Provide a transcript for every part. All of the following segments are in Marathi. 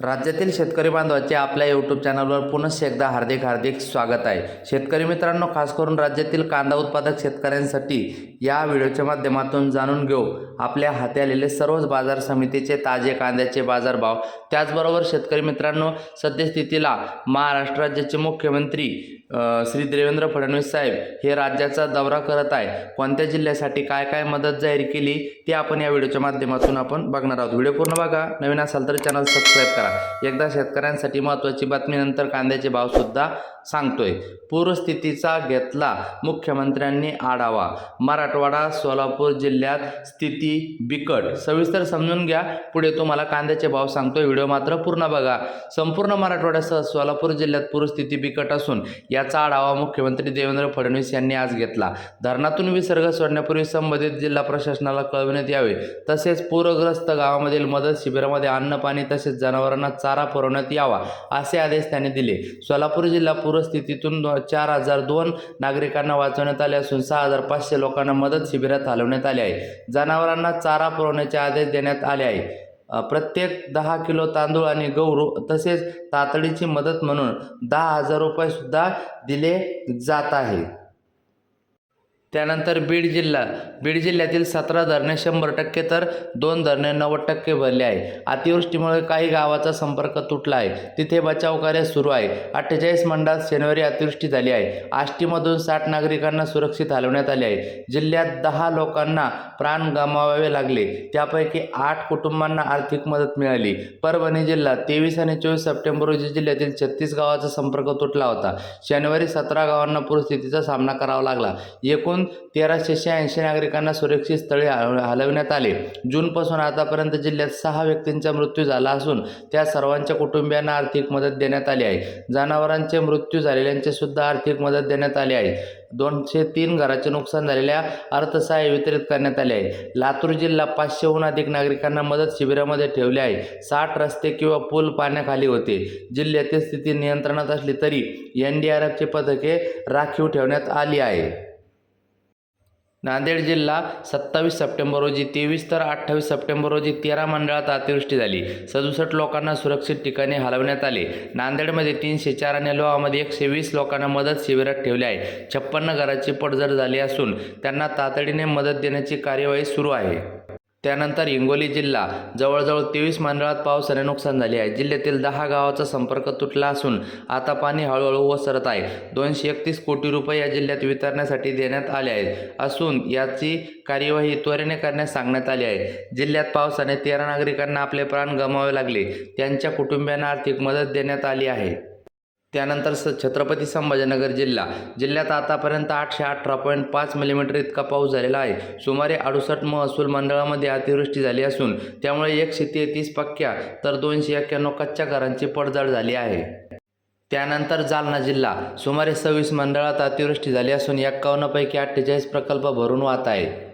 राज्यातील शेतकरी बांधवाचे आपल्या यूट्यूब चॅनलवर पुनश्च एकदा हार्दिक हार्दिक स्वागत आहे. शेतकरी मित्रांनो खास करून राज्यातील कांदा उत्पादक शेतकऱ्यांसाठी या व्हिडिओच्या माध्यमातून जाणून घेऊ. आपल्या हाती आलेले सर्वच बाजार समितीचे ताजे कांद्याचे बाजारभाव. त्याचबरोबर शेतकरी मित्रांनो सद्यस्थितीला महाराष्ट्र राज्याचे मुख्यमंत्री श्री देवेंद्र फडणवीस साहेब हे राज्याचा दौरा करत आहे. कोणत्या जिल्ह्यासाठी काय काय मदत जाहीर केली ते आपण या व्हिडिओच्या माध्यमातून आपण बघणार आहोत. व्हिडिओ पूर्ण बघा. नवीन असाल तर चॅनल सबस्क्राईब करा. एकदा शेतकऱ्यांसाठी महत्त्वाची बातमी नंतर कांद्याचे भावसुद्धा सांगतोय. पूरस्थितीचा घेतला मुख्यमंत्र्यांनी आढावा. मराठवाडा सोलापूर जिल्ह्यात स्थिती बिकट. सविस्तर समजून घ्या. पुढे तुम्हाला कांद्याचे भाव सांगतोय. व्हिडिओ मात्र पूर्ण बघा. संपूर्ण मराठवाड्यासह सोलापूर जिल्ह्यात पूरस्थिती बिकट असून याचा आढावा मुख्यमंत्री देवेंद्र फडणवीस यांनी आज घेतला. धरणातून विसर्ग सोडण्यापूर्वी संबंधित जिल्हा प्रशासनाला कळविण्यात यावे. तसेच पूरग्रस्त गावामधील मदत शिबिरामध्ये अन्न पाणी तसेच जनावरांना चारा पुरवण्यात यावा असे आदेश त्यांनी दिले. सोलापूर जिल्हा पूरस्थितीतून चार हजार दोन नागरिकांना वाचवण्यात आले असून सहा हजार पाचशे लोकांना मदत शिबिरात हलवण्यात आले आहे. जनावरांना चारा पुरवण्याचे आदेश देण्यात आले आहे. प्रत्येक दहा किलो तांदूळ आणि गहू तसेच तातडीची मदत म्हणून दहा हजार रुपयेसुद्धा दिले जात आहे. त्यानंतर बीड जिल्हा. बीड जिल्ह्यातील सतरा धरणे शंभर टक्के तर दोन धरणे नव्वद टक्के भरले आहे. अतिवृष्टीमुळे काही गावाचा संपर्क तुटला आहे. तिथे बचाव कार्य सुरू आहे. अठ्ठेचाळीस मंडळात शनिवारी अतिवृष्टी झाली आहे. आष्टीमधून साठ नागरिकांना सुरक्षित हलवण्यात आले आहे. जिल्ह्यात दहा लोकांना प्राण गमावावे लागले. त्यापैकी आठ कुटुंबांना आर्थिक मदत मिळाली. परभणी जिल्हा तेवीस आणि चोवीस सप्टेंबर रोजी जिल्ह्यातील छत्तीस गावाचा संपर्क तुटला होता. शनिवारी सतरा गावांना परिस्थितीचा सामना करावा लागला. एकूण तेराशे शहाऐंशी नागरिकांना सुरक्षित स्थळी हलव- हलवण्यात आले. जूनपासून आतापर्यंत जिल्ह्यात सहा व्यक्तींचा मृत्यू झाला असून त्या सर्वांच्या कुटुंबियांना आर्थिक मदत देण्यात आली आहे. जनावरांचे मृत्यू झालेल्यांचे सुद्धा आर्थिक मदत देण्यात आली आहे. दोनशे तीन घराचे नुकसान झालेल्या अर्थसहाय्य वितरित करण्यात आले आहे. लातूर जिल्हा पाचशेहून अधिक नागरिकांना मदत शिबिरामध्ये ठेवले आहे. साठ रस्ते किंवा पूल पाण्याखाली होते. जिल्ह्यातील स्थिती नियंत्रणात असली तरी एन डी आर एफची पथके राखीव ठेवण्यात आली आहे. नांदेड जिल्हा सत्तावीस सप्टेंबर रोजी तेवीस तर अठ्ठावीस सप्टेंबर रोजी तेरा मंडळात अतिवृष्टी झाली. सदुसष्ट लोकांना सुरक्षित ठिकाणी हलवण्यात आले. नांदेडमध्ये तीनशे चार आणि लोहामध्ये एकशे वीस लोकांना मदत शिबिरात ठेवले आहे. छप्पन्न घराची पडझड झाली असून त्यांना तातडीने मदत देण्याची कार्यवाही सुरू आहे. त्यानंतर हिंगोली जिल्हा जवळजवळ तेवीस मंडळात पावसाने नुकसान झाले आहे. जिल्ह्यातील दहा गावाचा संपर्क तुटला असून आता पाणी हळूहळू ओसरत आहे. दोनशे एकतीस कोटी रुपये या जिल्ह्यात वितरण्यासाठी देण्यात आले आहेत असून याची कार्यवाही त्वरेने करण्यास सांगण्यात आली आहे. जिल्ह्यात पावसाने तेरा नागरिकांना आपले प्राण गमावे लागले. त्यांच्या कुटुंबियांना आर्थिक मदत देण्यात आली आहे. त्यानंतर स छत्रपती संभाजीनगर जिल्हा. जिल्ह्यात आतापर्यंत आठशे अठरा पॉईंट पाच मिलीमीटर इतका पाऊस झालेला आहे. सुमारे अडुसष्ट महसूल मंडळामध्ये अतिवृष्टी झाली असून त्यामुळे एकशे तेहतीस पक्क्या तर दोनशे एक्क्याण्णव कच्च्या घरांची पडझड झाली आहे. त्यानंतर जालना जिल्हा. सुमारे सव्वीस मंडळात अतिवृष्टी झाली असून एक्कावन्नपैकी अठ्ठेचाळीस प्रकल्प भरून वाहत आहे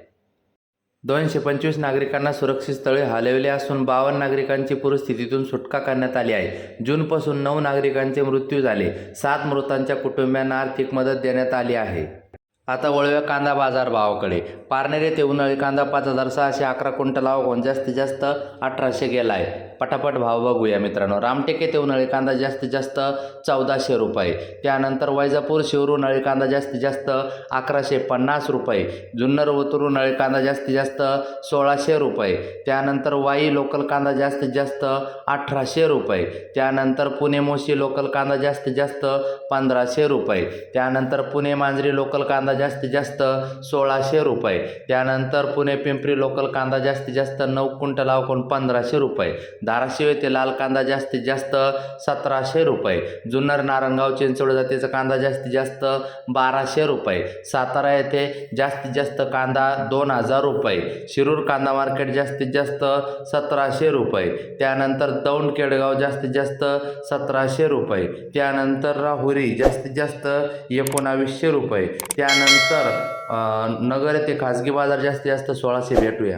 दोनशे पंचवीस नागरिकांना सुरक्षित स्थळी हलवले असून बावन्न नागरिकांची पूरस्थितीतून सुटका करण्यात आली आहे. जूनपासून नऊ नागरिकांचे मृत्यू झाले. सात मृतांच्या कुटुंबियांना आर्थिक मदत देण्यात आली आहे. आता वळूया कांदा बाजार भावाकडे. पारनेर येथे उन्हाळी कांदा पाच हजार सहाशे अकरा क्विंटल आवकून जास्तीत जास्त अठराशे गेला आहे पटापट भाव बघूया मित्रांनो. रामटेक येथे उन्हाळी कांदा जास्तीत जास्त चौदाशे रुपये. त्यानंतर वैजापूर शिवर उन्हाळी कांदा जास्तीत जास्त अकराशे पन्नास रुपये. जुन्नर वतूर उन्हाळी कांदा जास्तीत जास्त सोळाशे रुपये. त्यानंतर वाई लोकल कांदा जास्तीत जास्त अठराशे रुपये. त्यानंतर पुणे मोशी लोकल कांदा जास्तीत जास्त पंधराशे रुपये. त्यानंतर पुणे मांजरी लोकल कांदा जास्तीत जास्त सोळाशे रुपये. त्यानंतर पुणे पिंपरी लोकल कांदा जास्तीत जास्त नऊ क्विंटल अवकून पंधराशे रुपये. धाराशिव येथे लाल कांदा जास्तीत जास्त सतराशे रुपये. जुन्नर नारायणगाव चिंचवड जातीचा कांदा जास्तीत जास्त बाराशे रुपये. सातारा येथे जास्तीत जास्त कांदा दोन हजार रुपये. शिरूर कांदा मार्केट जास्तीत जास्त सतराशे रुपये. त्यानंतर दौंड केडगाव जास्तीत जास्त सतराशे रुपये. त्यानंतर राहुरी जास्तीत जास्त एकोणावीसशे रुपये. त्यानंतर अ, नगर येथे खाजगी बाजार जास्तीत जास्त सोळाशे भेटूया.